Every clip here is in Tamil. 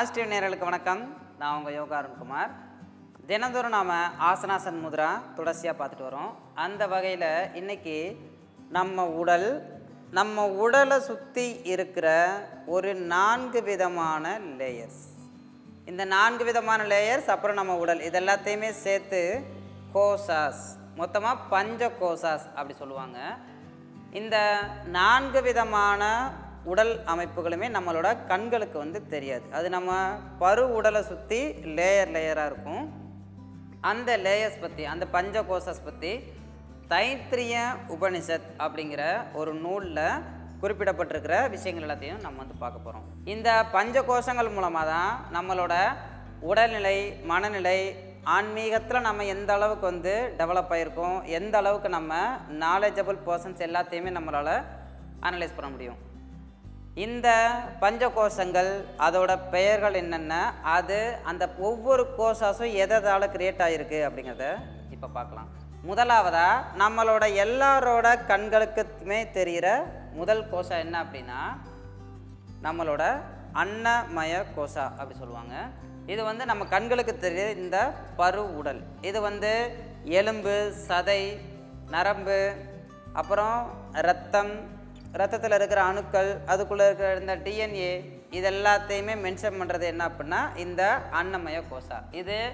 பாசிட்டிவ் நேரலுக்கு வணக்கம். நான் உங்கள் யோகா அருண்குமார். தினந்தோறும் நாம் ஆசனாசன் முத்ரா தொடர்ச்சியாக பார்த்துட்டு வரோம். அந்த வகையில் இன்றைக்கி நம்ம உடல் நம்ம உடலை சுற்றி இருக்கிற ஒரு நான்கு விதமான லேயர்ஸ். இந்த நான்கு விதமான லேயர்ஸ் அப்புறம் நம்ம உடல் இது எல்லாத்தையுமே சேர்த்து கோசாஸ் மொத்தமாக பஞ்ச கோசாஸ் அப்படி சொல்லுவாங்க. இந்த நான்கு விதமான உடல் அமைப்புகளுமே நம்மளோட கண்களுக்கு வந்து தெரியாது. அது நம்ம பரு உடலை சுற்றி லேயர் லேயராக இருக்கும். அந்த லேயர்ஸ் பற்றி அந்த பஞ்ச கோஷஸ் பற்றி தைத்திரிய உபனிஷத் அப்படிங்கிற ஒரு நூலில் குறிப்பிடப்பட்டிருக்கிற விஷயங்கள் எல்லாத்தையும் நம்ம வந்து பார்க்க போகிறோம் இந்த பஞ்ச கோஷங்கள் மூலமாக தான் நம்மளோட உடல்நிலை மனநிலை ஆன்மீகத்தில் நம்ம எந்த அளவுக்கு வந்து டெவலப் ஆகிருக்கோம் எந்த அளவுக்கு நம்ம நாலேஜபிள் பர்சன்ஸ் எல்லாத்தையுமே நம்மளால் அனலைஸ் பண்ண முடியும். இந்த பஞ்ச கோஷங்கள் அதோட பெயர்கள் என்னென்ன? அது அந்த ஒவ்வொரு கோஷாஸும் எதால் கிரியேட் ஆகிருக்கு அப்படிங்கிறத இப்போ பார்க்கலாம். முதலாவதாக நம்மளோட எல்லாரோட கண்களுக்குமே தெரிகிற முதல் கோஷம் என்ன அப்படின்னா நம்மளோட அன்னமய கோஷா அப்படி சொல்லுவாங்க. இது வந்து நம்ம கண்களுக்கு தெரிய இந்த பரு உடல். இது வந்து எலும்பு சதை நரம்பு அப்புறம் ரத்தம் ரத்தத்தில் இருக்கிற அணுக்கள் அதுக்குள்ளே இருக்கிற இந்த டிஎன்ஏ இது எல்லாத்தையுமே மென்ஷன் பண்ணுறது என்ன அப்படின்னா இந்த அன்னமய கோஷா இது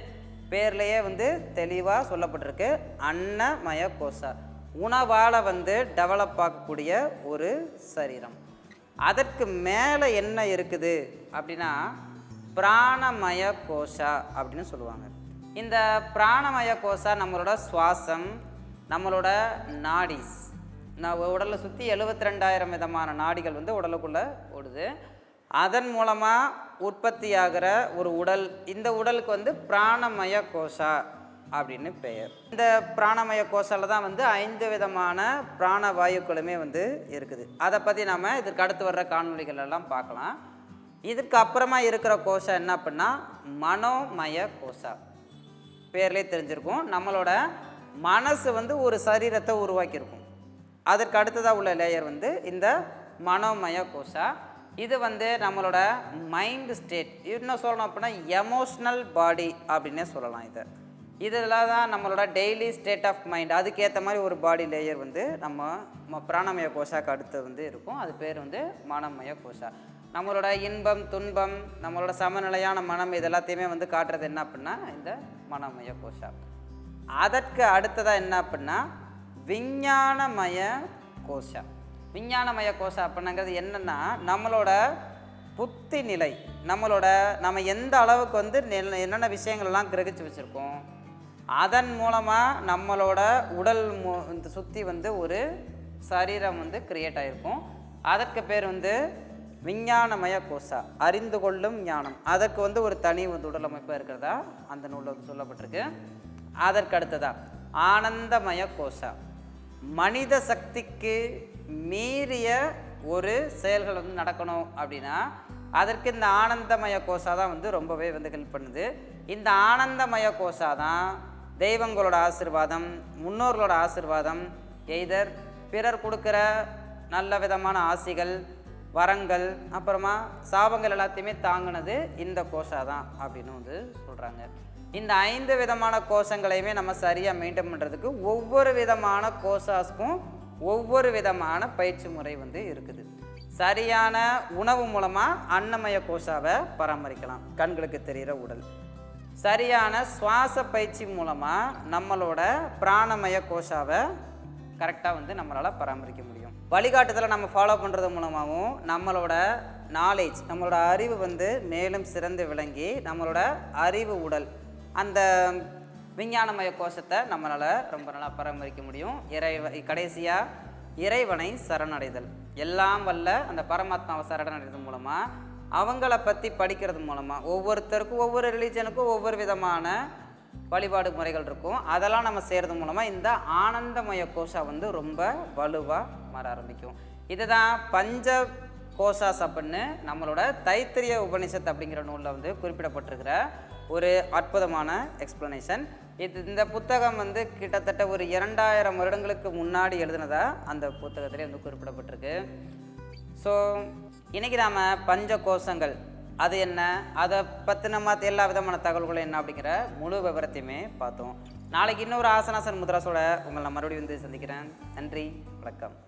பேர்லேயே வந்து தெளிவாக சொல்லப்பட்டிருக்கு. அன்னமய கோஷா உணவால் வந்து டெவலப் ஆகக்கூடிய ஒரு சரீரம். அதற்கு மேலே என்ன இருக்குது அப்படின்னா பிராணமய கோஷா அப்படின்னு சொல்லுவாங்க. இந்த பிராணமய கோஷா நம்மளோட சுவாசம் நம்மளோட நாடிஸ். நான் உடலை சுற்றி எழுபத்தி ரெண்டாயிரம் விதமான நாடிகள் வந்து உடலுக்குள்ளே ஓடுது. அதன் மூலமாக உற்பத்தியாகிற ஒரு உடல் இந்த உடலுக்கு வந்து பிராணமய கோஷா அப்படின்னு பெயர். இந்த பிராணமய கோஷால தான் வந்து ஐந்து விதமான பிராண வாயுக்களுமே வந்து இருக்குது. அதை பற்றி நாம் இதற்கு அடுத்து வர்ற காணொளிகள் எல்லாம் பார்க்கலாம். இதுக்கு அப்புறமா இருக்கிற கோஷம் என்ன அப்படின்னா மனோமய கோஷா பேர்லேயே தெரிஞ்சிருக்கும். நம்மளோட மனசு வந்து ஒரு சரீரத்தை உருவாக்கியிருக்கும். அதற்கு அடுத்ததாக உள்ள லேயர் வந்து இந்த மனோமய கோஷா இது வந்து நம்மளோட மைண்ட் ஸ்டேட் இன்னும் சொல்லணும் அப்படின்னா எமோஷ்னல் பாடி அப்படின்னே சொல்லலாம் இதை. இதெல்லாம் தான் நம்மளோட டெய்லி ஸ்டேட் ஆஃப் மைண்ட் அதுக்கேற்ற மாதிரி ஒரு பாடி லேயர் வந்து நம்ம ம- பிராணமய கோஷாக்கு அடுத்து வந்து இருக்கும். அது பேர் வந்து மனமய கோஷா நம்மளோட இன்பம் துன்பம் நம்மளோட சமநிலையான மனம் இது எல்லாத்தையுமே வந்து காட்டுறது என்ன அப்படின்னா இந்த மனமய கோஷா அதற்கு அடுத்ததாக என்ன அப்படின்னா விஞ்ஞானமய கோஷா. விஞ்ஞானமய கோஷா அப்படின்னாங்கிறது என்னென்னா நம்மளோட புத்தி நிலை நம்மளோட நம்ம எந்த அளவுக்கு வந்து நெல்- என்னென்ன விஷயங்கள்லாம் கிரகிச்சு வச்சுருக்கோம் அதன் மூலமாக நம்மளோட உடல் மு- இந்த சுற்றி வந்து ஒரு சரீரம் வந்து கிரியேட் ஆகிருக்கும் அதற்கு பேர் வந்து விஞ்ஞானமய கோஷா அறிந்து கொள்ளும் ஞானம். அதற்கு வந்து ஒரு தனி வந்து உடல் அமைப்பாக இருக்கிறதா? அந்த நூலில் வந்து சொல்லப்பட்டிருக்கு. அதற்கு அடுத்ததா ஆனந்தமய கோஷா. மனித சக்திக்கு மீறிய ஒரு செயல்கள் வந்து நடக்கணும் அப்படின்னா அதற்கு இந்த ஆனந்தமய கோஷா தான் வந்து ரொம்பவே வந்து ஹெல்ப் பண்ணுது. இந்த ஆனந்தமய கோஷா தான் தெய்வங்களோட ஆசிர்வாதம் முன்னோர்களோட ஆசிர்வாதம் எய்தர் பிறர் கொடுக்குற நல்ல விதமான ஆசிகள் வரங்கள் அப்புறமா சாபங்கள் எல்லாத்தையுமே தாங்கினது இந்த கோஷா தான் அப்படின்னு வந்து சொல்கிறாங்க இந்த ஐந்து விதமான கோஷங்களையுமே நம்ம சரியாக மெயின்டைன் பண்ணுறதுக்கு ஒவ்வொரு விதமான கோஷாஸ்க்கும் ஒவ்வொரு விதமான பயிற்சி முறை வந்து இருக்குது. சரியான உணவு மூலமாக அன்னமய கோஷாவை பராமரிக்கலாம். கண்களுக்கு தெரிகிற உடல். சரியான சுவாச பயிற்சி மூலமாக நம்மளோட பிராணமய கோஷாவை கரெக்டாக வந்து நம்மளால் பராமரிக்க முடியும். வழிகாட்டுதலை நம்ம ஃபாலோ பண்ணுறது மூலமாகவும் நம்மளோட நாலேஜ் நம்மளோட அறிவு வந்து மேலும் சிறந்து விளங்கி நம்மளோட அறிவு உடல் அந்த விஞ்ஞானமய கோஷத்தை நம்மளால் ரொம்ப நல்லா பராமரிக்க முடியும். இறைவ கடைசியாக இறைவனை சரணடைதல். எல்லாம் வல்ல அந்த பரமாத்மாவை சரணடைறது மூலமாக அவங்கள பற்றி படிக்கிறது மூலமாக ஒவ்வொருத்தருக்கும் ஒவ்வொரு ரிலீஜனுக்கும் ஒவ்வொரு விதமான வழிபாடு முறைகள் இருக்கும். அதெல்லாம் நம்ம செய்கிறது மூலமாக இந்த ஆனந்தமய கோஷா வந்து ரொம்ப வலுவாக மாற ஆரம்பிக்கும். இதுதான் பஞ்ச கோஷாஸ் அப்படின்னு நம்மளோட தைத்திரிய உபனிஷத் அப்படிங்கிற நூலில் வந்து குறிப்பிடப்பட்டிருக்கிற ஒரு அற்புதமான எக்ஸ்ப்ளனேஷன் இது இந்த புத்தகம் வந்து கிட்டத்தட்ட ஒரு இரண்டாயிரம் வருடங்களுக்கு முன்னாடி எழுதினதாக அந்த புத்தகத்திலே வந்து குறிப்பிடப்பட்டிருக்கு. ஸோ இன்றைக்கி நாம் பஞ்ச கோஷங்கள் அது என்ன? அதை பற்றின மற்ற எல்லா விதமான தகவல்களும் என்ன அப்படிங்கிற முழு விவரத்தையுமே பார்த்தோம். நாளைக்கு இன்னொரு ஆசனாசன் முத்ராஸோட உங்களை நான் மறுபடியும் வந்து சந்திக்கிறேன். நன்றி வணக்கம்.